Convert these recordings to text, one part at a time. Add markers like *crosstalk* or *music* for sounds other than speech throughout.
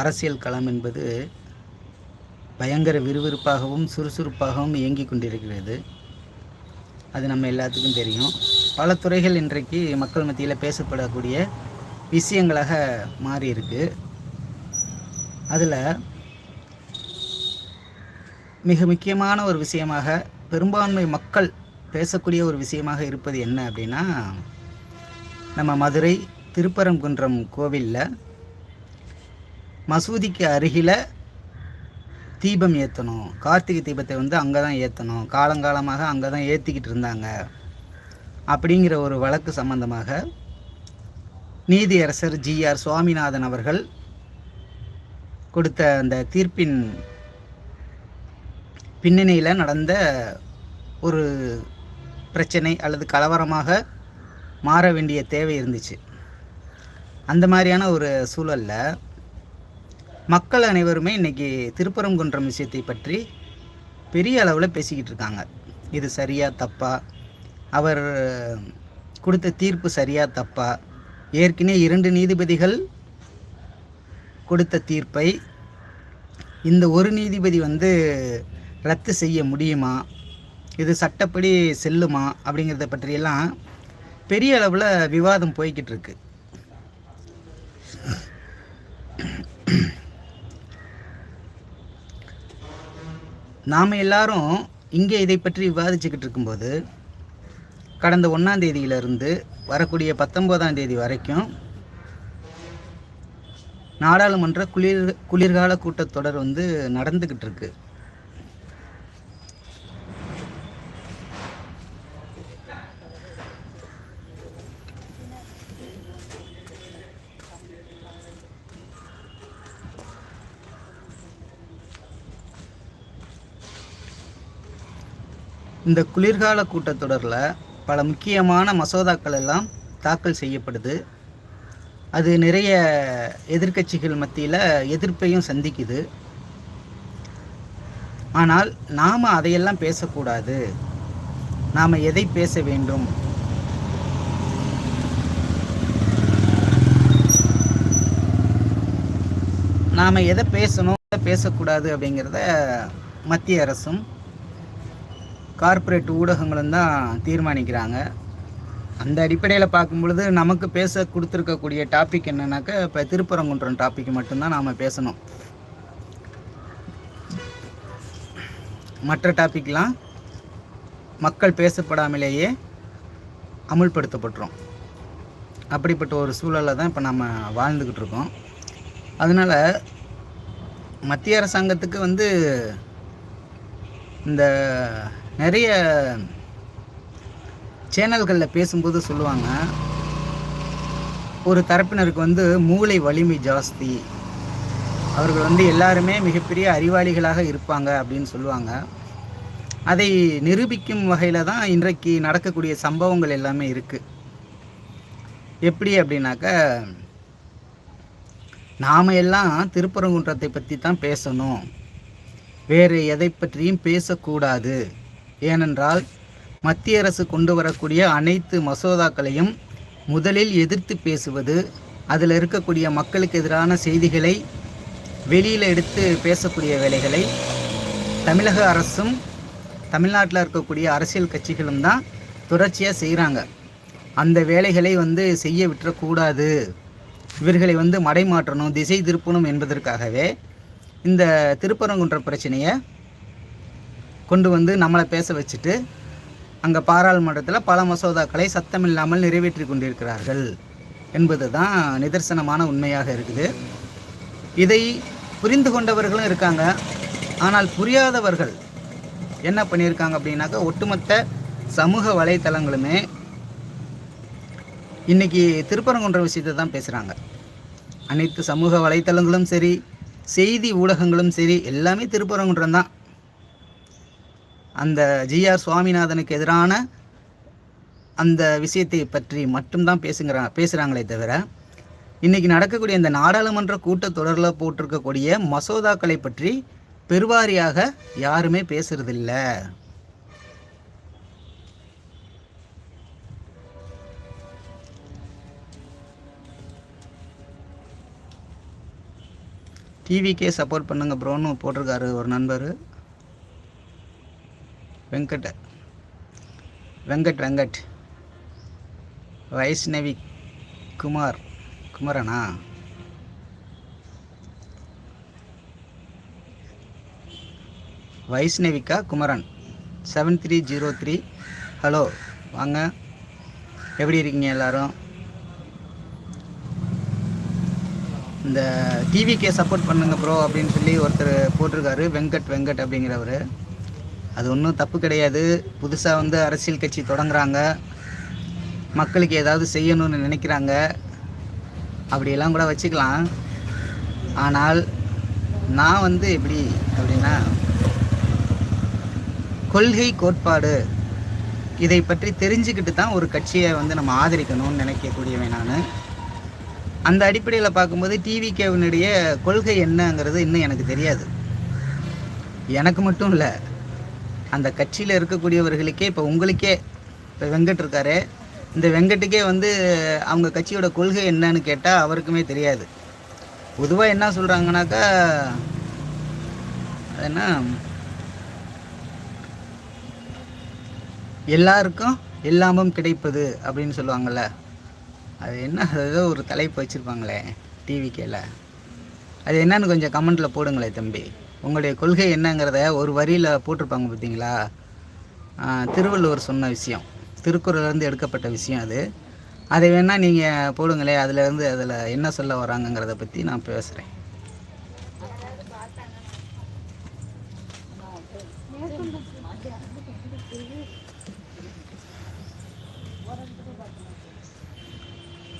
அரசியல் களம் என்பது பயங்கர விறுவிறுப்பாகவும் சுறுசுறுப்பாகவும் இயங்கி கொண்டிருக்கிறது. அது நம்ம எல்லாத்துக்கும் தெரியும். பல துறைகள் இன்றைக்கு மக்கள் மத்தியில் பேசப்படக்கூடிய விஷயங்களாக மாறி இருக்கு அதில் மிக முக்கியமான ஒரு விஷயமாக பெரும்பான்மை மக்கள் பேசக்கூடிய ஒரு விஷயமாக இருப்பது என்ன அப்படின்னா நம்ம மதுரை திருப்பரங்குன்றம் கோவிலில் மசூதிக்கு அருகில் தீபம் ஏற்றணும் கார்த்திகை தீபத்தை வந்து அங்கே தான் ஏற்றணும் காலங்காலமாக அங்கே தான் ஏற்றிக்கிட்டு இருந்தாங்க. அப்படிங்கிற ஒரு வழக்கு சம்பந்தமாக நீதியரசர் ஜிஆர் சுவாமிநாதன் அவர்கள் கொடுத்த அந்த தீர்ப்பின் பின்னணியில் நடந்த ஒரு பிரச்சனை அல்லது கலவரமாக மாற வேண்டிய தேவை இருந்துச்சு. அந்த மாதிரியான ஒரு சூழலில் மக்கள் அனைவருமே இன்றைக்கி திருப்பரங்குன்றம் விஷயத்தை பற்றி பெரிய அளவில் பேசிக்கிட்டு இருக்காங்க. இது சரியா தப்பா? அவர் கொடுத்த தீர்ப்பு சரியா தப்பா? ஏற்கனவே இரண்டு நீதிபதிகள் கொடுத்த தீர்ப்பை இந்த ஒரு நீதிபதி வந்து ரத்து செய்ய முடியுமா? இது சட்டப்படி செல்லுமா? அப்படிங்கிறத பற்றியெல்லாம் பெரிய அளவில் விவாதம் போய்கிட்டு இருக்கு. நாம் எல்லாரும் இங்கே இதை பற்றி விவாதிச்சுக்கிட்டு இருக்கும்போது கடந்த ஒன்றாம் தேதியிலிருந்து வரக்கூடிய பத்தொம்போதாம் தேதி வரைக்கும் நாடாளுமன்ற குளிர் குளிர்கால கூட்டத்தொடர் வந்து நடந்துக்கிட்டு இருக்குது இந்த குளிர்கால கூட்டத்தொடரில் பல முக்கியமான மசோதாக்கள் எல்லாம் தாக்கல் செய்யப்படுது. அது நிறைய எதிர்க்கட்சிகள் மத்தியில் எதிர்ப்பையும் சந்திக்குது. ஆனால் நாம் அதையெல்லாம் பேசக்கூடாது. நாம் எதை பேச வேண்டும்? நாம் எதை பேசணும் எதை பேசக்கூடாது அப்படிங்கிறத மத்திய அரசும் கார்ப்பரேட் ஊடகங்களும் தான் தீர்மானிக்கிறாங்க. அந்த அடிப்படையில் பார்க்கும் பொழுது நமக்கு பேச கொடுத்துருக்கக்கூடிய டாபிக் என்னன்னாக்கா இப்போ திருப்பரங்குன்றம் டாபிக் மட்டும்தான் நாம் பேசணும். மற்ற டாபிக்லாம் மக்கள் பேசப்படாமலேயே அமுல்படுத்தப்பட்டுரும். அப்படிப்பட்ட ஒரு சூழலில் தான் இப்போ நம்ம வாழ்ந்துக்கிட்டு இருக்கோம். அதனால் மத்திய அரசாங்கத்துக்கு வந்து இந்த நிறைய சேனல்களில் பேசும்போது சொல்லுவாங்க ஒரு தரப்பினருக்கு வந்து மூளை வலிமை ஜாஸ்தி. அவர்கள் வந்து எல்லாருமே மிகப்பெரிய அறிவாளிகளாக இருப்பாங்க அப்படின்னு சொல்லுவாங்க. அதை நிரூபிக்கும் வகையில் தான் இன்றைக்கு நடக்கக்கூடிய சம்பவங்கள் எல்லாமே இருக்குது எப்படி அப்படின்னாக்க நாம் எல்லாம் திருப்பரங்குன்றத்தை பற்றி தான் பேசணும். வேறு எதை பற்றியும் பேசக்கூடாது. ஏனென்றால் மத்திய அரசு கொண்டு வரக்கூடிய அனைத்து மசோதாக்களையும் முதலில் எதிர்த்து பேசுவது அதில் இருக்கக்கூடிய மக்களுக்கு எதிரான செய்திகளை வெளியில் எடுத்து பேசக்கூடிய வேலைகளை தமிழக அரசும் தமிழ்நாட்டில் இருக்கக்கூடிய அரசியல் கட்சிகளும் தான் தொடர்ச்சியாக செய்கிறாங்க அந்த வேலைகளை வந்து செய்ய விட்டுறக்கூடாது. இவர்களை வந்து மடைமாற்றணும் திசை திருப்பணும் என்பதற்காகவே இந்த திருப்பரங்குன்ற பிரச்சனையை கொண்டு வந்து நம்மளை பேச வச்சுட்டு அங்கே பாராளுமன்றத்தில் பல மசோதாக்களை சத்தமில்லாமல் நிறைவேற்றி கொண்டிருக்கிறார்கள் என்பது தான் நிதர்சனமான உண்மையாக இருக்குது. இதை புரிந்து கொண்டவர்களும் இருக்காங்க. ஆனால் புரியாதவர்கள் என்ன பண்ணியிருக்காங்க அப்படின்னாக்கா ஒட்டுமொத்த சமூக வலைத்தளங்களுமே இன்றைக்கி திருப்பரங்குன்ற விஷயத்தை தான் பேசுகிறாங்க அனைத்து சமூக வலைத்தளங்களும் சரி செய்தி ஊடகங்களும் சரி எல்லாமே திருப்பரங்குன்றம் தான். அந்த ஜிஆர் சுவாமிநாதனுக்கு எதிரான அந்த விஷயத்தை பற்றி மட்டும்தான் பேசுங்கிறா பேசுகிறாங்களே தவிர இன்றைக்கி நடக்கக்கூடிய இந்த நாடாளுமன்ற கூட்டத்தொடரில் போட்டிருக்கக்கூடிய மசோதாக்களை பற்றி பெருவாரியாக யாருமே பேசுறதில்ல. டிவிக்கே சப்போர்ட் பண்ணுங்க ப்ரோன்னு போட்டிருக்காரு ஒரு நண்பர். வெங்கட் வெங்கட் வெங்கட். வைஷ்ணவி குமார் குமரனா? வைஷ்ணவிகா Kumaran? Seven three zero three hello வாங்க. எப்படி இருக்கீங்க எல்லாரும்? இந்த டிவிக்கே சப்போர்ட் பண்ணுங்க ப்ரோ அப்படின்னு சொல்லி ஒருத்தர் போட்டிருக்காரு வெங்கட் வெங்கட் அப்படிங்கிறவர். அது ஒன்றும் தப்பு கிடையாது. புதுசாக வந்து அரசியல் கட்சி தொடங்குறாங்க. மக்களுக்கு ஏதாவது செய்யணும்னு நினைக்கிறாங்க. அப்படியெல்லாம் கூட வச்சுக்கலாம். ஆனால் நான் வந்து எப்படி அப்படின்னா கொள்கை கோட்பாடு இதை பற்றி தெரிஞ்சுக்கிட்டு தான் ஒரு கட்சியை வந்து நம்ம ஆதரிக்கணும்னு நினைக்கக்கூடியவன் நான். அந்த அடிப்படையில் பார்க்கும்போது டிவிகேவினுடைய கொள்கை என்னங்கிறது இன்னும் எனக்கு தெரியாது. எனக்கு மட்டும் இல்லை. அந்த கட்சியில் இருக்கக்கூடியவர்களுக்கே இப்போ உங்களுக்கே இப்போ வெங்கட் இருக்காரு. இந்த வெங்கட்டுக்கே வந்து அவங்க கட்சியோட கொள்கை என்னன்னு கேட்டால் அவருக்குமே தெரியாது. பொதுவாக என்ன சொல்கிறாங்கனாக்கா அது என்ன? எல்லாருக்கும் எல்லாமும் கிடைப்பது அப்படின்னு சொல்லுவாங்கள்ல அது என்ன? அது ஏதோ ஒரு தலைப்பு வச்சுருப்பாங்களே டிவிக்கேல அது என்னன்னு கொஞ்சம் கமெண்ட்டில் போடுங்களேன் தம்பி. உங்களுடைய கொள்கை என்னங்கிறத ஒரு வரியில் போட்டிருப்பாங்க பார்த்தீங்களா? திருவள்ளுவர் சொன்ன விஷயம். திருக்குறள்லேருந்து எடுக்கப்பட்ட விஷயம் அது. அதை வேணால் நீங்கள் போடுங்களே அதுலேருந்து அதில் என்ன சொல்ல வராங்கங்கிறத பற்றி நான் பேசுகிறேன்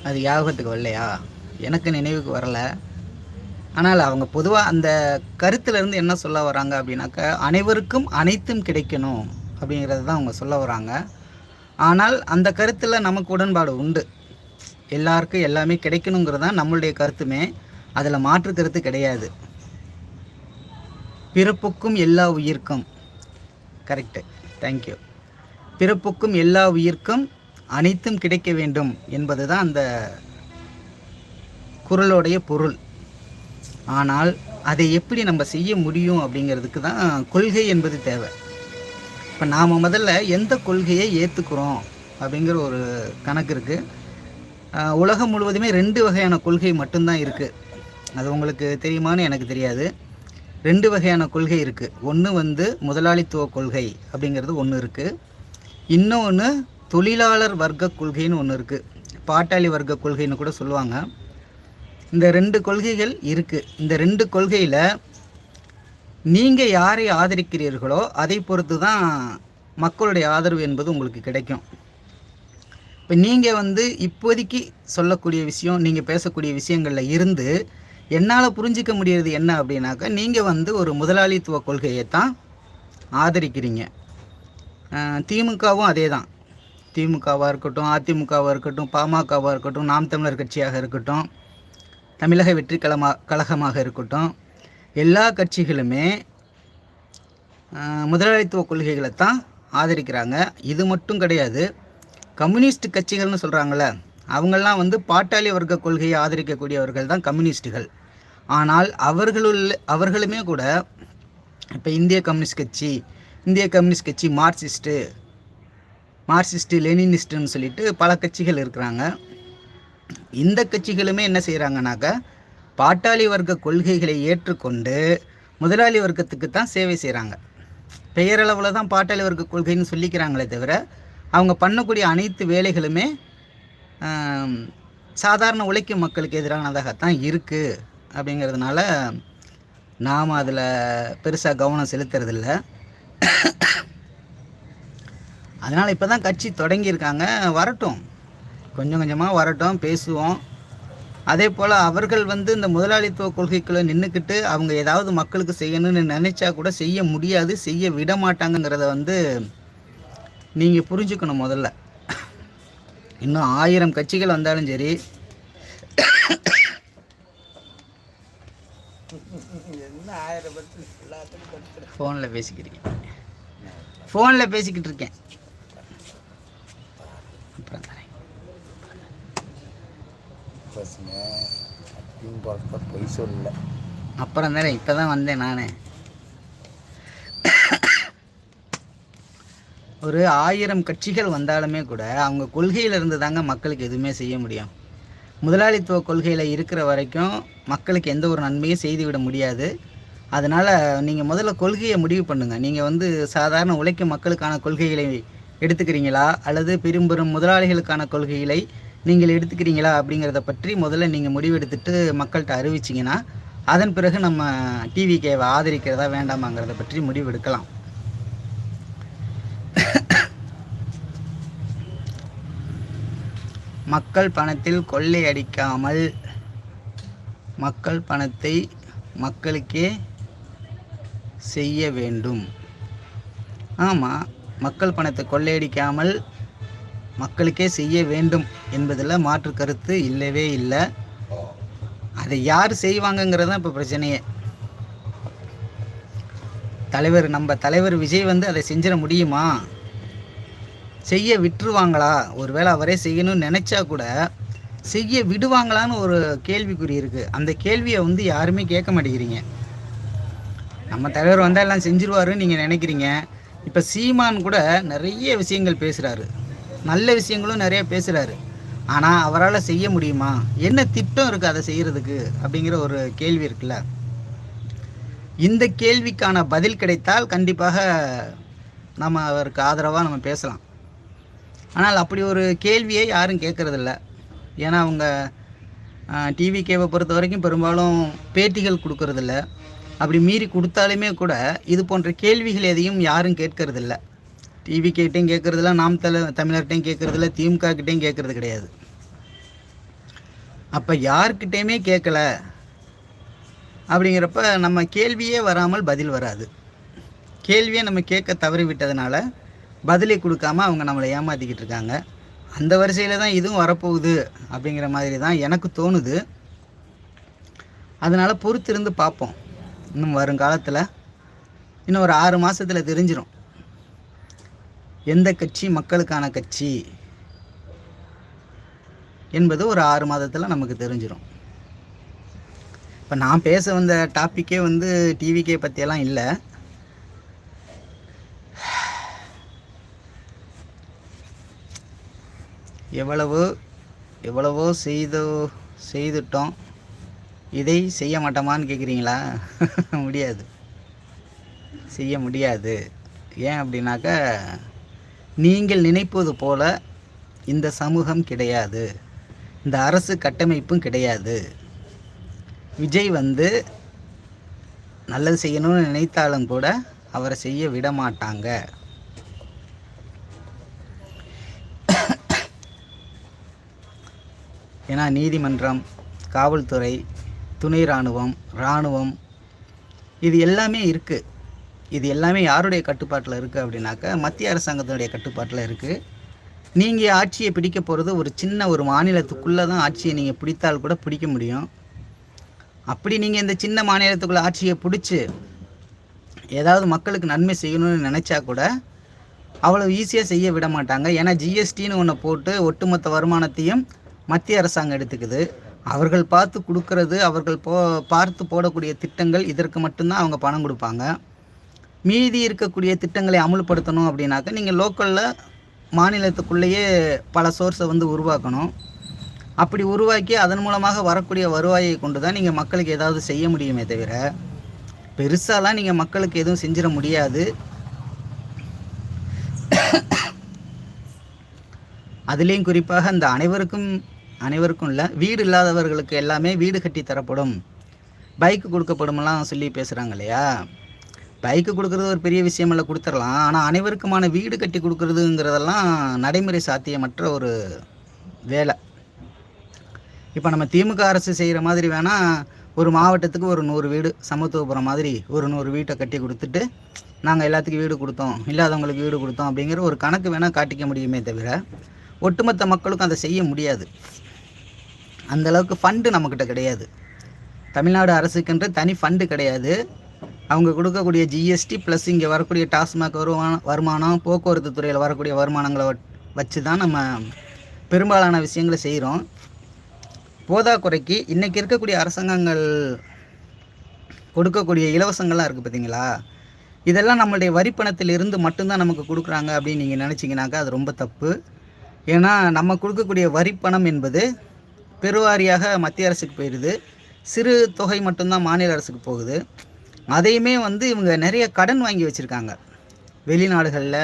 அது ஞாபகத்துக்கு வரலையா? எனக்கு நினைவுக்கு வரலை. ஆனால் அவங்க பொதுவாக அந்த கருத்துலேருந்து என்ன சொல்ல வராங்க அப்படின்னாக்கா அனைவருக்கும் அனைத்தும் கிடைக்கணும் அப்படிங்கிறது தான் அவங்க சொல்ல வராங்க. ஆனால் அந்த கருத்தில் நமக்கு உடன்பாடு உண்டு. எல்லாருக்கும் எல்லாமே கிடைக்கணுங்கிறது தான் நம்மளுடைய கருத்துமே. அதில் மாற்று கருத்து கிடையாது. பிறப்புக்கும் எல்லா உயிர்க்கும். கரெக்டு தேங்க்யூ பிறப்புக்கும் எல்லா உயிர்க்கும் அனைத்தும் கிடைக்க வேண்டும் என்பது தான் அந்த குரலோடைய பொருள். ஆனால் அதை எப்படி நம்ம செய்ய முடியும் அப்படிங்கிறதுக்கு தான் கொள்கை என்பது தேவை. இப்போ நாம் முதல்ல எந்த கொள்கையை ஏற்றுக்கிறோம் அப்படிங்கிற ஒரு கணக்கு இருக்குது உலகம் முழுவதுமே ரெண்டு வகையான கொள்கை மட்டும்தான் இருக்குது அது உங்களுக்கு தெரியுமான்னு எனக்கு தெரியாது. ரெண்டு வகையான கொள்கை இருக்குது ஒன்று வந்து முதலாளித்துவ கொள்கை அப்படிங்கிறது ஒன்று இருக்குது இன்னொன்று தொழிலாளர் வர்க்க கொள்கைன்னு ஒன்று இருக்குது பாட்டாளி வர்க்க கொள்கைன்னு கூட சொல்லுவாங்க. இந்த ரெண்டு கொள்கைகள் இருக்குது இந்த ரெண்டு கொள்கையில் நீங்கள் யாரை ஆதரிக்கிறீர்களோ அதை பொறுத்து தான் மக்களுடைய ஆதரவு என்பது உங்களுக்கு கிடைக்கும். இப்போ நீங்கள் வந்து இப்போதைக்கு சொல்லக்கூடிய விஷயம் நீங்கள் பேசக்கூடிய விஷயங்களில் இருந்து என்னால் புரிஞ்சிக்க முடியறது என்ன அப்படின்னாக்கா நீங்கள் வந்து ஒரு முதலாளித்துவ கொள்கையை தான் ஆதரிக்கிறீங்க திமுகவும் அதே தான் திமுகவாக இருக்கட்டும் அதிமுகவாக இருக்கட்டும் பாமகவாக இருக்கட்டும் நாம் தமிழர் கட்சியாக இருக்கட்டும் தமிழக வெற்றி கழகமா கழகமாக இருக்கட்டும் எல்லா கட்சிகளுமே முதலாளித்துவ கொள்கைகளை தான் ஆதரிக்கிறாங்க. இது மட்டும் கிடையாது. கம்யூனிஸ்ட் கட்சிகள்னு சொல்கிறாங்கள அவங்கெல்லாம் வந்து பாட்டாளி வர்க்க கொள்கையை ஆதரிக்கக்கூடியவர்கள் தான் கம்யூனிஸ்டுகள். ஆனால் அவர்களுள்ள அவர்களுமே கூட இப்போ இந்திய கம்யூனிஸ்ட் கட்சி இந்திய கம்யூனிஸ்ட் கட்சி மார்க்சிஸ்ட்டு மார்க்சிஸ்ட்டு லெனினிஸ்ட்டுன்னு சொல்லிட்டு பல கட்சிகள் இருக்கிறாங்க. இந்த கட்சிகளுமே என்ன செய்கிறாங்கனாக்கா பாட்டாளி வர்க்க கொள்கைகளை ஏற்றுக்கொண்டு முதலாளி வர்க்கத்துக்கு தான் சேவை செய்கிறாங்க பெயரளவில் தான் பாட்டாளி வர்க்க கொள்கைன்னு சொல்லிக்கிறாங்களே தவிர அவங்க பண்ணக்கூடிய அனைத்து வேலைகளுமே சாதாரண உழைக்கும் மக்களுக்கு எதிரானதாகத்தான் இருக்குது அப்படிங்கிறதுனால நாம் அதில் பெருசாக கவனம் செலுத்துறதில்ல. அதனால் இப்போ தான் கட்சி தொடங்கியிருக்காங்க. வரட்டும். கொஞ்சம் கொஞ்சமாக வரட்டும் பேசுவோம். அதே போல் அவர்கள் வந்து இந்த முதலாளித்துவ கொள்கைக்குள்ளே நின்றுக்கிட்டு அவங்க ஏதாவது மக்களுக்கு செய்யணும்னு நினச்சா கூட செய்ய முடியாது செய்ய விட மாட்டாங்கங்கிறத வந்து நீங்கள் புரிஞ்சுக்கணும் முதல்ல. இன்னும் ஆயிரம் கட்சிகள் வந்தாலும் சரி. ஃபோனில் பேசிக்கிறீங்க ஃபோனில் பேசிக்கிட்டு இருக்கேன் அப்புறம் தரேன் பசங்க. அப்படின்னு பார்த்தா பொய் சொல்லல. அப்புறம் தானே இப்போ தான் வந்தேன் நான். ஒரு ஆயிரம் கட்சிகள் வந்தாலுமே கூட அவங்க கொள்கையில இருந்து தாங்க மக்களுக்கு எதுவுமே செய்ய முடியும். முதலாளித்துவ கொள்கையில் இருக்கிற வரைக்கும் மக்களுக்கு எந்த ஒரு நன்மையும் செய்துவிட முடியாது. அதனால் நீங்கள் முதல்ல கொள்கையை முடிவு பண்ணுங்கள் நீங்கள் வந்து சாதாரண உழைக்கும் மக்களுக்கான கொள்கைகளை எடுத்துக்கிறீங்களா? அல்லது பெரும்பெரும் முதலாளிகளுக்கான கொள்கைகளை நீங்கள் எடுத்துக்கிறீங்களா அப்படிங்கிறத பற்றி முதல்ல நீங்கள் முடிவெடுத்துட்டு மக்கள்கிட்ட அறிவிச்சிங்கன்னா அதன் பிறகு நம்ம டிவிகேவை ஆதரிக்கிறதா வேண்டாமாங்கிறத பற்றி முடிவெடுக்கலாம். மக்கள் பணத்தில் கொள்ளையடிக்காமல் மக்கள் பணத்தை மக்களுக்கே செய்ய வேண்டும். ஆமாம் மக்கள் பணத்தை கொள்ளையடிக்காமல் மக்களுக்கே செய்ய வேண்டும் என்பதில் மாற்று கருத்து இல்லவே இல்லை. அதை யார் செய்வாங்கங்கிறது தான் இப்போ பிரச்சனையே. தலைவர் நம்ம தலைவர் விஜய் வந்து அதை செஞ்சிட முடியுமா? செய்ய விட்டுருவாங்களா? ஒருவேளை அவரே செய்யணும்னு நினச்சா கூட செய்ய விடுவாங்களான்னு ஒரு கேள்விக்குறி இருக்குது அந்த கேள்வியை வந்து யாருமே கேட்க மாட்டேங்கிறீங்க. நம்ம தலைவர் வந்தால் எல்லாம் செஞ்சிருவாருன்னு நீங்கள் நினைக்கிறீங்க. இப்போ சீமான் கூட நிறைய விஷயங்கள் பேசுகிறாரு நல்ல விஷயங்களும் நிறைய பேசுகிறாரு ஆனால் அவரால் செய்ய முடியுமா? என்ன திட்டம் இருக்குது அதை செய்கிறதுக்கு அப்படிங்கிற ஒரு கேள்வி இருக்குல்ல. இந்த கேள்விக்கான பதில் கிடைத்தால் கண்டிப்பாக நம்ம அவருக்கு ஆதரவாக நம்ம பேசலாம். ஆனால் அப்படி ஒரு கேள்வியை யாரும் கேட்குறதில்ல. ஏன்னா அவங்க டிவி கேவை பொறுத்த வரைக்கும் பெரும்பாலும் பேட்டிகள் கொடுக்கறதில்ல. அப்படி மீறி கொடுத்தாலுமே கூட இது போன்ற கேள்விகள் எதையும் யாரும் கேட்கறதில்ல. டிவி கேட்டையும் கேட்கறதில்ல நாம் தல தமிழர்கிட்டையும் கேட்குறதில்ல திமுக கிட்டேயும் கேட்குறது கிடையாது. அப்போ யார்கிட்டையுமே கேட்கல அப்படிங்கிறப்ப நம்ம கேள்வியே வராமல் பதில் வராது. கேள்வியை நம்ம கேட்க தவறி விட்டதுனால பதிலை கொடுக்காம அவங்க நம்மளை ஏமாற்றிக்கிட்டு இருக்காங்க. அந்த வரிசையில் தான் இதுவும் வரப்போகுது அப்படிங்கிற மாதிரி தான் எனக்கு தோணுது. அதனால் பொறுத்திருந்து பார்ப்போம். இன்னும் வருங்காலத்தில் இன்னும் ஒரு ஆறு மாதத்தில் தெரிஞ்சிடும் எந்த கட்சி மக்களுக்கான கட்சி என்பது ஒரு ஆறு மாதத்தில் நமக்கு தெரிஞ்சிடும் இப்போ நான் பேச வந்த டாப்பிக்கே வந்து டிவிக்கே பற்றியெல்லாம் இல்லை. எவ்வளவு எவ்வளவோ செய்தோ செய்துட்டோம். இதை செய்ய மாட்டோமான்னு கேட்குறீங்களா *laughs* முடியாது. செய்ய முடியாது. ஏன் அப்படின்னாக்கா நீங்கள் நினைப்பது போல இந்த சமூகம் கிடையாது. இந்த அரசு கட்டமைப்பும் கிடையாது. விஜய் வந்து நல்லது செய்யணும்னு நினைத்தாலும் கூட அவரை செய்ய விட மாட்டாங்க ஏன்னா நீதிமன்றம் காவல்துறை துணை இராணுவம் இராணுவம் இது எல்லாமே இருக்குது இது எல்லாமே யாருடைய கட்டுப்பாட்டில் இருக்குது அப்படின்னாக்கா மத்திய அரசாங்கத்தினுடைய கட்டுப்பாட்டில் இருக்குது. நீங்கள் ஆட்சியை பிடிக்க போகிறது ஒரு சின்ன ஒரு மாநிலத்துக்குள்ளே தான் ஆட்சியை நீங்கள் பிடித்தால் கூட பிடிக்க முடியும். அப்படி நீங்கள் இந்த சின்ன மாநிலத்துக்குள்ளே ஆட்சியை பிடிச்சி ஏதாவது மக்களுக்கு நன்மை செய்யணும்னு நினச்சா கூட அவ்வளோ ஈஸியாக செய்ய விட மாட்டாங்க. ஏன்னா ஜிஎஸ்டின்னு ஒன்று போட்டு ஒட்டுமொத்த வருமானத்தையும் மத்திய அரசாங்கம் எடுத்துக்குது. அவர்கள் பார்த்து கொடுக்கறது அவர்கள் போ பார்த்து போடக்கூடிய திட்டங்கள் இதற்கு மட்டும்தான் அவங்க பணம் கொடுப்பாங்க. மீதி இருக்கக்கூடிய திட்டங்களை அமுல்படுத்தணும் அப்படின்னாக்க நீங்கள் லோக்கலில் மாநிலத்துக்குள்ளேயே பல சோர்ஸை வந்து உருவாக்கணும். அப்படி உருவாக்கி அதன் மூலமாக வரக்கூடிய வருவாயை கொண்டு தான் நீங்கள் மக்களுக்கு ஏதாவது செய்ய முடியுமே தவிர பெருசாலாம் நீங்கள் மக்களுக்கு எதுவும் செஞ்சிட முடியாது. அதுலேயும் குறிப்பாக அந்த அனைவருக்கும் அனைவருக்கும் இல்லை வீடு இல்லாதவர்களுக்கு எல்லாமே வீடு கட்டி தரப்படும். பைக்கு கொடுக்கப்படுமெல்லாம் சொல்லி பேசுகிறாங்க இல்லையா? பைக்கு கொடுக்குறது ஒரு பெரிய விஷயமில்ல கொடுத்துடலாம். ஆனால் அனைவருக்குமான வீடு கட்டி கொடுக்குறதுங்கிறதெல்லாம் நடைமுறை சாத்தியமற்ற ஒரு வேலை. இப்போ நம்ம திமுக அரசு செய்கிற மாதிரி வேணால் ஒரு மாவட்டத்துக்கு ஒரு நூறு வீடு சமத்துவபுரம் மாதிரி ஒரு நூறு வீட்டை கட்டி கொடுத்துட்டு நாங்கள் எல்லாத்துக்கும் வீடு கொடுத்தோம் இல்லாதவங்களுக்கு வீடு கொடுத்தோம் அப்படிங்கிற ஒரு கணக்கு வேணால் காட்டிக்க முடியுமே தவிர ஒட்டுமொத்த மக்களுக்கும் அதை செய்ய முடியாது. அந்த அளவுக்கு ஃபண்டு நம்மக்கிட்ட கிடையாது. தமிழ்நாடு அரசுக்கென்று தனி ஃபண்டு கிடையாது. அவங்க கொடுக்கக்கூடிய ஜிஎஸ்டி ப்ளஸ் இங்கே வரக்கூடிய டாஸ்மாக் வருமானம் வருமானம் போக்குவரத்து துறையில் வரக்கூடிய வருமானங்களை வச்சு தான் நம்ம பெரும்பாலான விஷயங்களை செய்கிறோம் போதாக்குறைக்கு இன்றைக்கி இருக்கக்கூடிய அரசாங்கங்கள் கொடுக்கக்கூடிய இலவசங்கள்லாம் இருக்குது பார்த்தீங்களா இதெல்லாம் நம்மளுடைய வரிப்பணத்தில் இருந்து மட்டும்தான் நமக்கு கொடுக்குறாங்க அப்படின்னு நீங்கள் நினச்சிங்கனாக்கா அது ரொம்ப தப்பு. ஏன்னா நம்ம கொடுக்கக்கூடிய வரிப்பணம் என்பது பெருவாரியாக மத்திய அரசுக்கு போயிடுது சிறு தொகை மட்டும்தான் மாநில அரசுக்கு போகுது. அதையுமே வந்து இவங்க நிறைய கடன் வாங்கி வச்சுருக்காங்க. வெளிநாடுகளில்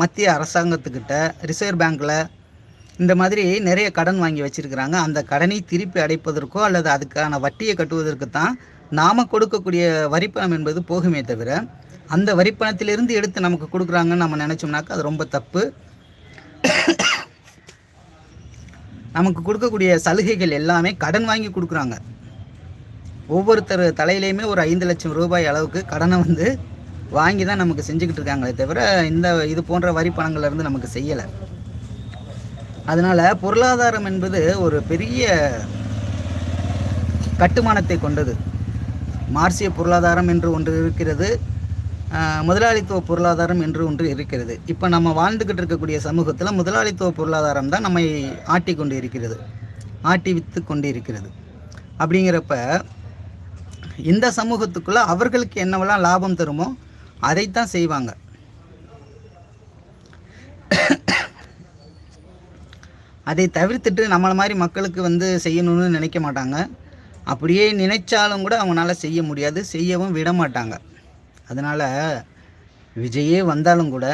மத்திய அரசாங்கத்துக்கிட்ட ரிசர்வ் பேங்க்கில் இந்த மாதிரி நிறைய கடன் வாங்கி வச்சுருக்கிறாங்க. அந்த கடனை திருப்பி அடைப்பதற்கோ அல்லது அதுக்கான வட்டியை கட்டுவதற்கு தான் நாம் கொடுக்கக்கூடிய வரிப்பணம் என்பது போகுமே தவிர அந்த வரிப்பணத்திலிருந்து எடுத்து நமக்கு கொடுக்குறாங்கன்னு நம்ம நினச்சோம்னாக்கா அது ரொம்ப தப்பு. நமக்கு கொடுக்கக்கூடிய சலுகைகள் எல்லாமே கடன் வாங்கி கொடுக்குறாங்க. ஒவ்வொருத்தர் தலையிலையுமே ஒரு ஐந்து லட்சம் ரூபாய் அளவுக்கு கடனை வந்து வாங்கி தான் நமக்கு செஞ்சுக்கிட்டு இருக்காங்களே தவிர இந்த இது போன்ற வரி பணங்கள்லேருந்து நமக்கு செய்யலை. அதனால் பொருளாதாரம் என்பது ஒரு பெரிய கட்டுமானத்தை கொண்டது. மார்சிய பொருளாதாரம் என்று ஒன்று இருக்கிறது முதலாளித்துவ பொருளாதாரம் என்று ஒன்று இருக்கிறது. இப்போ நம்ம வாழ்ந்துக்கிட்டு இருக்கக்கூடிய சமூகத்தில் முதலாளித்துவ பொருளாதாரம் தான் நம்மை ஆட்டி கொண்டு இருக்கிறது ஆட்டி வித்து கொண்டு இருக்கிறது அப்படிங்கிறப்ப இந்த சமூகத்துக்குள்ளே அவர்களுக்கு என்னவெல்லாம் லாபம் தருமோ அதைத்தான் செய்வாங்க. அதை தவிர்த்துட்டு நம்மளை மாதிரி மக்களுக்கு வந்து செய்யணும்னு நினைக்க மாட்டாங்க. அப்படியே நினைச்சாலும் கூட அவங்களால செய்ய முடியாது செய்யவும் விட மாட்டாங்க. அதனால் விஜயே வந்தாலும் கூட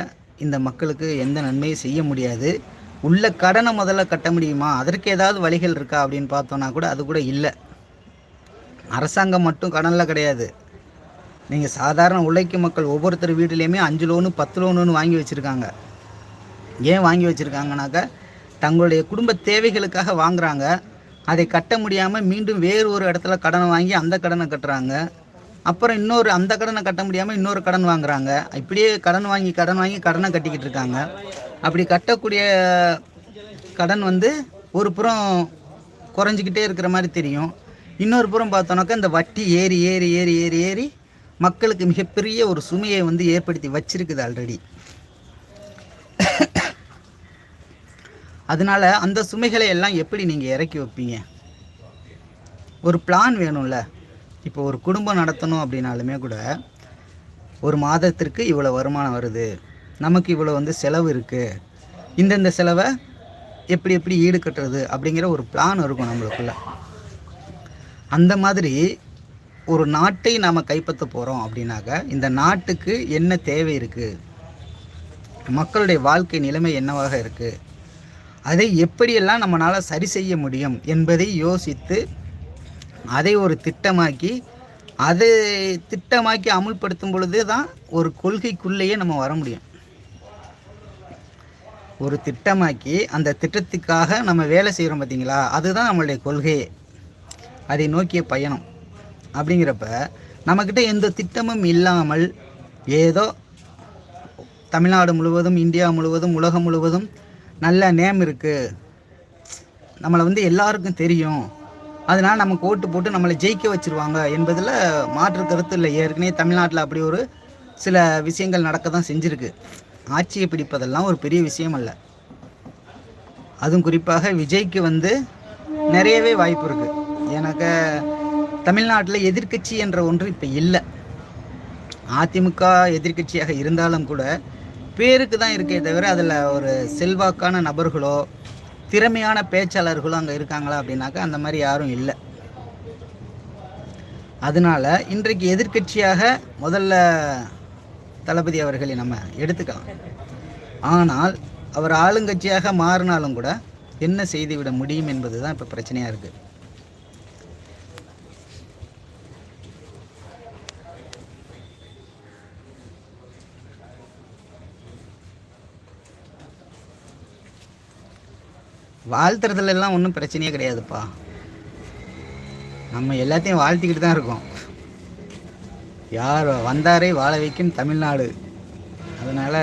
இந்த மக்களுக்கு எந்த நன்மையும் செய்ய முடியாது. உள்ள கடனை முதல்ல கட்ட முடியுமா? அதற்கு ஏதாவது வழிகள் இருக்கா அப்படின்னு பார்த்தோன்னா கூட அது கூட இல்லை. அரசாங்கம் மட்டும் கடனில் கிடையாது. நீங்கள் சாதாரண உழைக்கும் மக்கள் ஒவ்வொருத்தர் வீட்டிலையுமே அஞ்சு லோனு பத்து லோனுன்னு வாங்கி வச்சுருக்காங்க. ஏன் வாங்கி வச்சுருக்காங்கனாக்கா தங்களுடைய குடும்ப தேவைகளுக்காக வாங்குறாங்க. அதை கட்ட முடியாமல் மீண்டும் வேறு ஒரு இடத்துல கடனை வாங்கி அந்த கடனை கட்டுறாங்க. அப்புறம் இன்னொரு அந்த கடனை கட்ட முடியாமல் இன்னொரு கடன் வாங்குறாங்க. இப்படியே கடன் வாங்கி கடன் வாங்கி கடனை கட்டிக்கிட்டு இருக்காங்க. அப்படி கட்டக்கூடிய கடன் வந்து ஒரு புறம் குறைஞ்சிக்கிட்டே இருக்கிற மாதிரி தெரியும். இன்னொரு புறம் பார்த்தோன்னாக்கா இந்த வட்டி ஏறி ஏறி ஏறி ஏறி ஏறி மக்களுக்கு மிகப்பெரிய ஒரு சுமையை வந்து ஏற்படுத்தி வச்சிருக்குது ஆல்ரெடி அதனால அந்த சுமைகளை எல்லாம் எப்படி நீங்கள் இறக்கி வைப்பீங்க? ஒரு பிளான் வேணும்ல. இப்போ ஒரு குடும்பம் நடத்தணும் அப்படின்னாலுமே கூட ஒரு மாதத்திற்கு இவ்வளோ வருமானம் வருது. நமக்கு இவ்வளோ வந்து செலவு இருக்குது இந்தந்த செலவை எப்படி எப்படி ஈடு கட்டுறது அப்படிங்கிற ஒரு பிளான் இருக்கும் நம்மளுக்குள்ள. அந்த மாதிரி ஒரு நாட்டை நாம் கைப்பற்ற போகிறோம் அப்படின்னாக்க இந்த நாட்டுக்கு என்ன தேவை இருக்குது மக்களுடைய வாழ்க்கை நிலைமை என்னவாக இருக்குது அதை எப்படியெல்லாம் நம்மளால் சரி செய்ய முடியும் என்பதை யோசித்து அதை ஒரு திட்டமாக்கி அதை திட்டமாக்கி அமுல்படுத்தும் பொழுது தான் ஒரு கொள்கைக்குள்ளேயே நம்ம வர முடியும். ஒரு திட்டமாக்கி அந்த திட்டத்துக்காக நம்ம வேலை செய்கிறோம் பார்த்தீங்களா அதுதான் நம்மளுடைய கொள்கையே அதை நோக்கிய பயணம். அப்படிங்கிறப்ப நம்மக்கிட்ட எந்த திட்டமும் இல்லாமல் ஏதோ தமிழ்நாடு முழுவதும் இந்தியா முழுவதும் உலகம் முழுவதும் நல்ல நேம் இருக்குது நம்மளை வந்து எல்லாருக்கும் தெரியும். அதனால் நமக்கு ஓட்டு போட்டு நம்மளை ஜெயிக்க வச்சிருவாங்க என்பதில் மாற்று கருத்து இல்லை. ஏற்கனவே தமிழ்நாட்டில் அப்படி ஒரு சில விஷயங்கள் நடக்க தான் செஞ்சுருக்கு. ஆட்சியை பிடிப்பதெல்லாம் ஒரு பெரிய விஷயம் அல்ல. அதுவும் குறிப்பாக விஜய்க்கு வந்து நிறையவே வாய்ப்பு இருக்குது பார்த்தீங்கன்னாக்க தமிழ்நாட்டில் எதிர்க்கட்சி என்ற ஒன்று இப்போ இல்லை. அதிமுக எதிர்க்கட்சியாக இருந்தாலும் கூட பேருக்கு தான் இருக்கே தவிர அதில் ஒரு செல்வாக்கான நபர்களோ திறமையான பேச்சாளர்களோ அங்கே இருக்காங்களா அப்படின்னாக்கா அந்த மாதிரி யாரும் இல்லை. அதனால இன்றைக்கு எதிர்க்கட்சியாக முதல்ல தளபதி அவர்களை நம்ம எடுத்துக்கலாம். ஆனால் அவர் ஆளுங்கட்சியாக மாறினாலும் கூட என்ன செய்துவிட முடியும் என்பது தான் இப்போ பிரச்சனையாக இருக்குது வாழ்த்துறதுல எல்லாம் ஒன்றும் பிரச்சனையே கிடையாதுப்பா. நம்ம எல்லாத்தையும் வாழ்த்திக்கிட்டு தான் இருக்கோம். யார் வந்தாரை வாழ வைக்கும் தமிழ்நாடு. அதனால்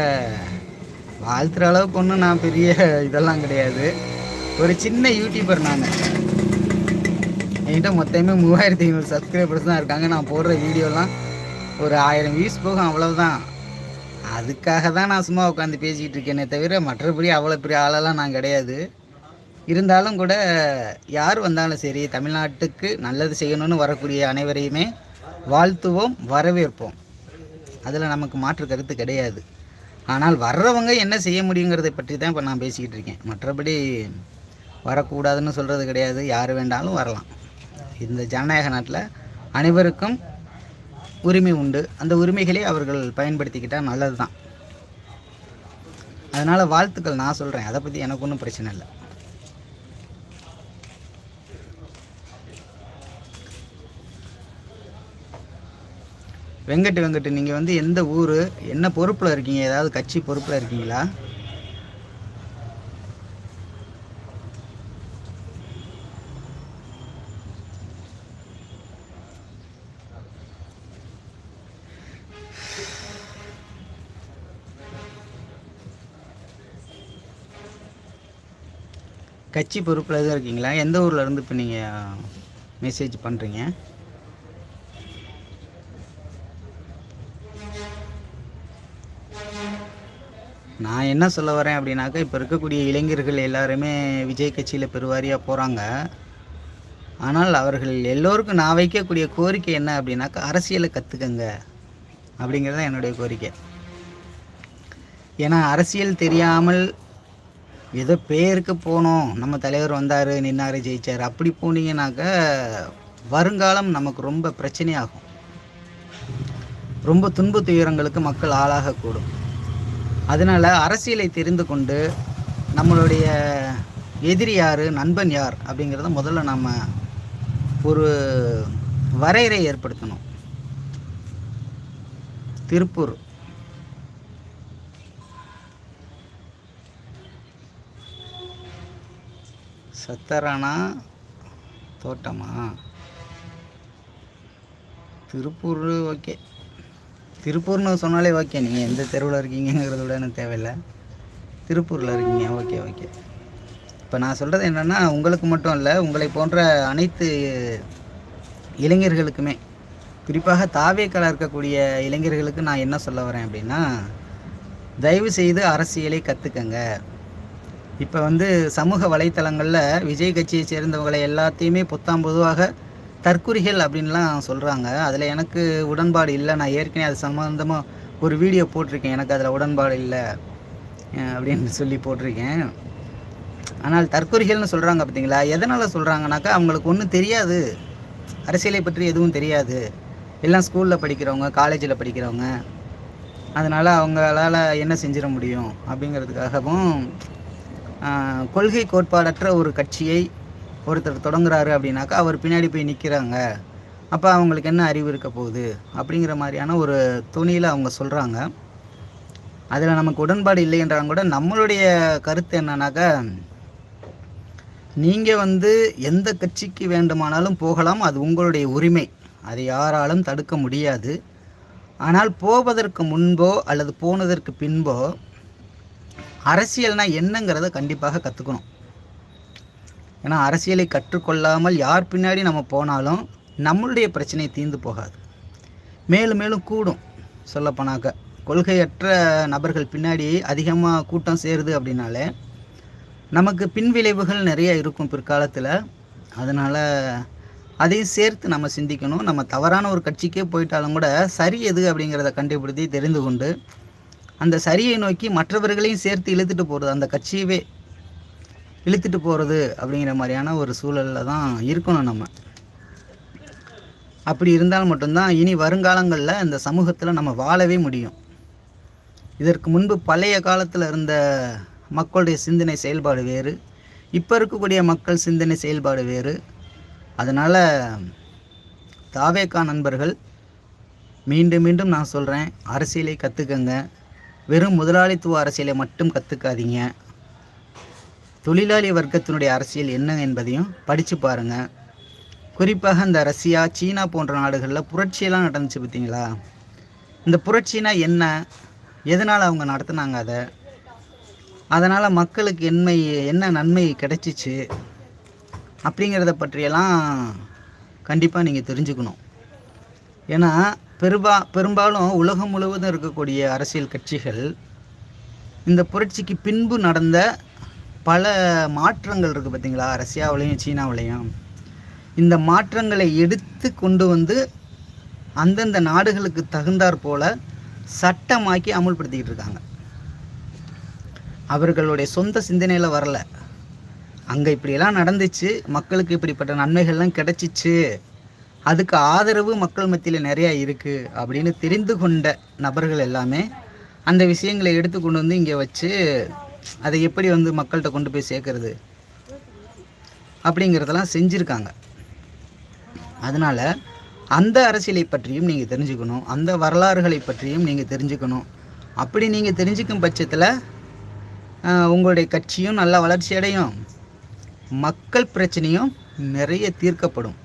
வாழ்த்துற அளவுக்கு ஒன்றும் நான் பெரிய இதெல்லாம் கிடையாது. ஒரு சின்ன யூடியூபர் நான். என்கிட்ட மொத்தமே மூவாயிரத்தி ஐநூறு சப்ஸ்கிரைபர்ஸ் தான் இருக்காங்க. நான் போடுற வீடியோலாம் ஒரு ஆயிரம் வியூஸ் போகும் அவ்வளோதான் அதுக்காக தான் நான் சும்மா உட்காந்து பேசிக்கிட்டு இருக்கேனே தவிர மற்றபடி அவ்வளோ பெரிய ஆளெல்லாம் நான் கிடையாது. இருந்தாலும் கூட யார் வந்தாலும் சரி தமிழ்நாட்டுக்கு நல்லது செய்யணும்னு வரக்கூடிய அனைவரையுமே வாழ்த்துவோம் வரவேற்போம். அதில் நமக்கு மாற்று கருத்து கிடையாது. ஆனால் வர்றவங்க என்ன செய்ய முடியுங்கிறதை பற்றி தான் இப்போ நான் பேசிக்கிட்டு இருக்கேன். மற்றபடி வரக்கூடாதுன்னு சொல்கிறது கிடையாது. யார் வேண்டாலும் வரலாம். இந்த ஜனநாயக நாட்டில் அனைவருக்கும் உரிமை உண்டு. அந்த உரிமைகளை அவர்கள் பயன்படுத்திக்கிட்டால் நல்லது தான் அதனால் வாழ்த்துக்கள் நான் சொல்கிறேன் அதை பற்றி எனக்கு ஒன்றும் பிரச்சனை இல்லை. வெங்கட் வெங்கட் நீங்கள் வந்து எந்த ஊர் என்ன பொறுப்பில் இருக்கீங்க? ஏதாவது கட்சி பொறுப்பில் இருக்கீங்களா? கட்சி பொறுப்பில் எதுவும் இருக்கீங்களா? எந்த ஊரில் இருந்து இப்போ நீங்கள் மெசேஜ் பண்ணுறீங்க நான் என்ன சொல்ல வரேன் அப்படின்னாக்கா இப்போ இருக்கக்கூடிய இளைஞர்கள் எல்லாருமே விஜய் கட்சியில் பெருவாரியாக போகிறாங்க ஆனால் அவர்கள் எல்லோருக்கும் நான் வைக்கக்கூடிய கோரிக்கை என்ன அப்படின்னாக்கா அரசியலை கற்றுக்கங்க அப்படிங்கிறது தான் என்னுடைய கோரிக்கை. ஏன்னா அரசியல் தெரியாமல் ஏதோ பேருக்கு போனோம் நம்ம தலைவர் வந்தார் நின்னார் ஜெயிச்சார். அப்படி போனீங்கன்னாக்கா வருங்காலம் நமக்கு ரொம்ப பிரச்சனையாகும். ரொம்ப துன்பத்துயரங்களுக்கு மக்கள் ஆளாகக்கூடும். அதனால் அரசியலை தெரிந்து கொண்டு நம்மளுடைய எதிரி யார் நண்பன் யார் அப்படிங்கிறத முதல்ல நம்ம ஒரு வரையறை ஏற்படுத்தணும். திருப்பூர். சத்தரானா தோட்டமா? திருப்பூர் ஓகே. திருப்பூர்னு சொன்னாலே ஓகே. நீங்கள் எந்த தெருவில் இருக்கீங்கிறத விட எனக்கு தேவையில்லை. திருப்பூரில் இருக்கீங்க. Okay okay. இப்போ நான் சொல்கிறது என்னென்னா உங்களுக்கு மட்டும் இல்லை உங்களை போன்ற அனைத்து இளைஞர்களுக்குமே. குறிப்பாக தாவேக்கலாக இருக்கக்கூடிய இளைஞர்களுக்கு நான் என்ன சொல்ல வரேன் அப்படின்னா தயவு செய்து அரசியலை கற்றுக்கங்க இப்போ வந்து சமூக வலைத்தளங்களில் விஜய் கட்சியை சேர்ந்தவங்களை எல்லாத்தையுமே புத்தாம் பொதுவாக தற்குறிகள் அப்படின்லாம் சொல்கிறாங்க அதில் எனக்கு உடன்பாடு இல்லை. நான் ஏற்கனவே அது சம்மந்தமாக ஒரு வீடியோ போட்டிருக்கேன். எனக்கு அதில் உடன்பாடு இல்லை. அப்படின்னு சொல்லி போட்டிருக்கேன். ஆனால் தற்குறிகள்னு சொல்கிறாங்க பார்த்தீங்களா எதனால் சொல்கிறாங்கனாக்கா அவங்களுக்கு ஒன்றும் தெரியாது. அரசியலை பற்றி எதுவும் தெரியாது. எல்லாம் ஸ்கூலில் படிக்கிறவங்க காலேஜில் படிக்கிறவங்க. அதனால் அவங்களால என்ன செஞ்சிட முடியும்? அப்படிங்கிறதுக்காகவும் கொள்கை கோட்பாடற்ற ஒரு கட்சியை ஒருத்தர் தொடங்குறாரு அப்படின்னாக்கா அவர் பின்னாடி போய் நிற்கிறாங்க அப்போ அவங்களுக்கு என்ன அறிவு இருக்க போகுது? அப்படிங்கிற மாதிரியான ஒரு துணியில் அவங்க சொல்கிறாங்க அதில் நமக்கு உடன்பாடு இல்லை என்றாலும் கூட நம்மளுடைய கருத்து என்னன்னாக்கா நீங்கள் வந்து எந்த கட்சிக்கு வேண்டுமானாலும் போகலாம் அது உங்களுடைய உரிமை. அதை யாராலும் தடுக்க முடியாது. ஆனால் போவதற்கு முன்போ அல்லது போனதற்கு பின்போ அரசியல்னால் என்னங்கிறத கண்டிப்பாக கற்றுக்கணும் ஏன்னா அரசியலை கற்றுக்கொள்ளாமல் யார் பின்னாடி நம்ம போனாலும் நம்மளுடைய பிரச்சனை தீர்ந்து போகாது. மேலும் மேலும் கூடும் சொல்லப்போனாக்க. கொள்கையற்ற நபர்கள் பின்னாடி அதிகமாக கூட்டம் சேருது அப்படின்னாலே நமக்கு பின்விளைவுகள் நிறைய இருக்கும் பிற்காலத்தில். அதனால் அதையும் சேர்த்து நம்ம சிந்திக்கணும். நம்ம தவறான ஒரு கட்சிக்கே போயிட்டாலும் கூட சரி எது அப்படிங்கிறத கண்டுபிடித்து தெரிந்து கொண்டு அந்த சரியை நோக்கி மற்றவர்களையும் சேர்த்து இழுத்துட்டு போகிறது அந்த கட்சியவே இழுத்துட்டு போகிறது அப்படிங்கிற மாதிரியான ஒரு சூழலில் தான் இருக்கணும் நம்ம. அப்படி இருந்தால் மட்டும்தான் இனி வருங்காலங்களில் இந்த சமூகத்தில் நம்ம வாழவே முடியும். இதற்கு முன்பு பழைய காலத்தில் இருந்த மக்களுடைய சிந்தனை செயல்பாடு வேறு. இப்போ இருக்கக்கூடிய மக்கள் சிந்தனை செயல்பாடு வேறு. அதனால் தாவேக்கா நண்பர்கள் மீண்டும் மீண்டும் நான் சொல்கிறேன் அரசியலை கற்றுக்கங்க வெறும் முதலாளித்துவ அரசியலை மட்டும் கற்றுக்காதீங்க தொழிலாளி வர்க்கத்தினுடைய அரசியல் என்ன என்பதையும் படித்து பாருங்கள் குறிப்பாக இந்த ரஷ்யா சீனா போன்ற நாடுகளில் புரட்சியெல்லாம் நடந்துச்சு பார்த்தீங்களா? இந்த புரட்சினா என்ன? எதனால் அவங்க நடத்துனாங்க அதை? அதனால் மக்களுக்கு என்மை என்ன நன்மை கிடைச்சிச்சு? அப்படிங்கிறத பற்றியெல்லாம் கண்டிப்பாக நீங்கள் தெரிஞ்சுக்கணும். ஏன்னா பெரும்பா பெரும்பாலும் உலகம் முழுவதும் இருக்கக்கூடிய அரசியல் கட்சிகள் இந்த புரட்சிக்கு பின்பு நடந்த பல மாற்றங்கள் இருக்குது பார்த்தீங்களா? ரஷ்யாவிலையும் சீனாவிலையும். இந்த மாற்றங்களை எடுத்து கொண்டு வந்து அந்தந்த நாடுகளுக்கு தகுந்தாற் போல சட்டமாக்கி அமுல்படுத்திக்கிட்டு இருக்காங்க. அவர்களுடைய சொந்த சிந்தனையில் வரல. அங்கே இப்படியெல்லாம் நடந்துச்சு மக்களுக்கு இப்படிப்பட்ட நன்மைகள்லாம் கிடைச்சிச்சு அதுக்கு ஆதரவு மக்கள் மத்தியில் நிறையா இருக்குது அப்படின்னு தெரிந்து கொண்ட நபர்கள் எல்லாமே அந்த விஷயங்களை எடுத்து கொண்டு வந்து இங்கே வச்சு அதை எப்படி வந்து மக்கள்கிட்ட கொண்டு போய் சேர்க்கறது? அப்படிங்கிறதெல்லாம் செஞ்சுருக்காங்க. அதனால் அந்த அரசியலை பற்றியும் நீங்கள் தெரிஞ்சுக்கணும் அந்த வரலாறுகளை பற்றியும் நீங்கள் தெரிஞ்சுக்கணும். அப்படி நீங்கள் தெரிஞ்சுக்கும் பட்சத்தில் உங்களுடைய கட்சியும் நல்லா வளர்ச்சி அடையும். மக்கள் பிரச்சனையும் நிறைய தீர்க்கப்படும்.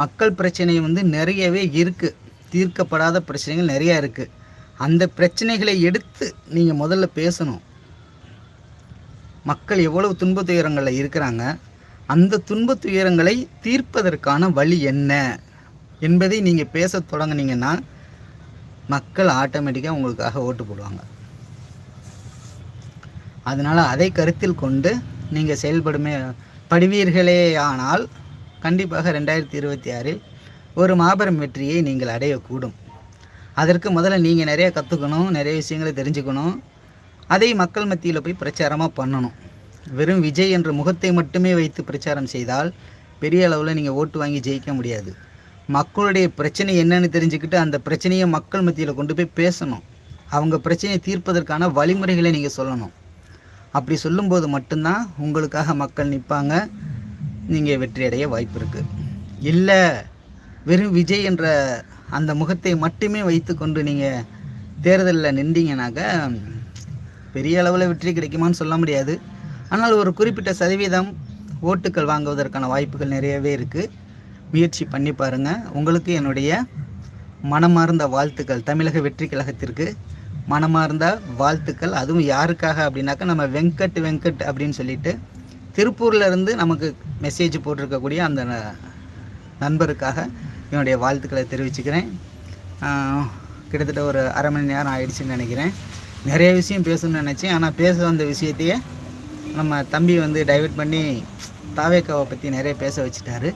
மக்கள் பிரச்சனை வந்து நிறையவே இருக்குது தீர்க்கப்படாத பிரச்சனைகள் நிறையா இருக்குது அந்த பிரச்சனைகளை எடுத்து நீங்கள் முதல்ல பேசணும். மக்கள் எவ்வளவு துன்ப துயரங்களில் இருக்கிறாங்க அந்த துன்ப துயரங்களை தீர்ப்பதற்கான வழி என்ன என்பதை நீங்கள் பேச தொடங்குனீங்கன்னா மக்கள் ஆட்டோமேட்டிக்காக உங்களுக்காக ஓட்டு போடுவாங்க. அதனால் அதை கருத்தில் கொண்டு நீங்கள் செயல்படுமே படுவீர்களே ஆனால் கண்டிப்பாக ரெண்டாயிரத்தி இருபத்தி ஆறில் ஒரு மாபெரும் வெற்றியை நீங்கள் அடையக்கூடும். அதற்கு முதல்ல நீங்கள் நிறைய கற்றுக்கணும் நிறைய விஷயங்களை தெரிஞ்சுக்கணும். அதை மக்கள் மத்தியில் போய் பிரச்சாரமாக பண்ணணும். வெறும் விஜய் என்ற முகத்தை மட்டுமே வைத்து பிரச்சாரம் செய்தால் பெரிய அளவில் நீங்கள் ஓட்டு வாங்கி ஜெயிக்க முடியாது. மக்களுடைய பிரச்சனை என்னன்னு தெரிஞ்சுக்கிட்டு அந்த பிரச்சனையை மக்கள் மத்தியில் கொண்டு போய் பேசணும். அவங்க பிரச்சனையை தீர்ப்பதற்கான வழிமுறைகளை நீங்கள் சொல்லணும். அப்படி சொல்லும்போது மட்டும்தான் உங்களுக்காக மக்கள் நிற்பாங்க நீங்கள் வெற்றியடைய வாய்ப்பு இருக்குது இல்லை வெறும் விஜய் என்ற அந்த முகத்தை மட்டுமே வைத்துக்கொண்டு நீங்கள் தேர்தலில் நின்றீங்கனாக்க பெரிய அளவில் வெற்றி கிடைக்குமான்னு சொல்ல முடியாது. ஆனால் ஒரு குறிப்பிட்ட சதவீதம் ஓட்டுக்கள் வாங்குவதற்கான வாய்ப்புகள் நிறையவே இருக்குது முயற்சி பண்ணி பாருங்கள் உங்களுக்கு என்னுடைய மனமார்ந்த வாழ்த்துக்கள். தமிழக வெற்றி கழகத்திற்கு மனமார்ந்த வாழ்த்துக்கள். அதுவும் யாருக்காக அப்படின்னாக்கா நம்ம வெங்கட் வெங்கட் அப்படின்னு சொல்லிட்டு திருப்பூர்லேருந்து நமக்கு மெசேஜ் போட்டிருக்கக்கூடிய அந்த ந- நண்பருக்காக என்னுடைய வாழ்த்துக்களை தெரிவிச்சுக்கிறேன். கிட்டத்தட்ட ஒரு அரை மணி நேரம் ஆயிடுச்சுன்னு நினைக்கிறேன். நிறைய விஷயம் பேசணும்னு நினச்சேன். ஆனால் பேச வந்த விஷயத்தையே நம்ம தம்பி வந்து டைவர்ட் பண்ணி தாவேக்காவை பற்றி நிறைய பேச வச்சுட்டாரு.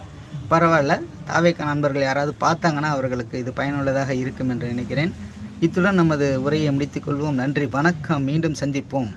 பரவாயில்ல. தாவேக்கா நண்பர்கள் யாராவது பார்த்தாங்கன்னா அவர்களுக்கு இது பயனுள்ளதாக இருக்கும் என்று நினைக்கிறேன். இத்துடன் நமது உரையை முடித்துக்கொள்வோம் நன்றி. வணக்கம். மீண்டும் சந்திப்போம்.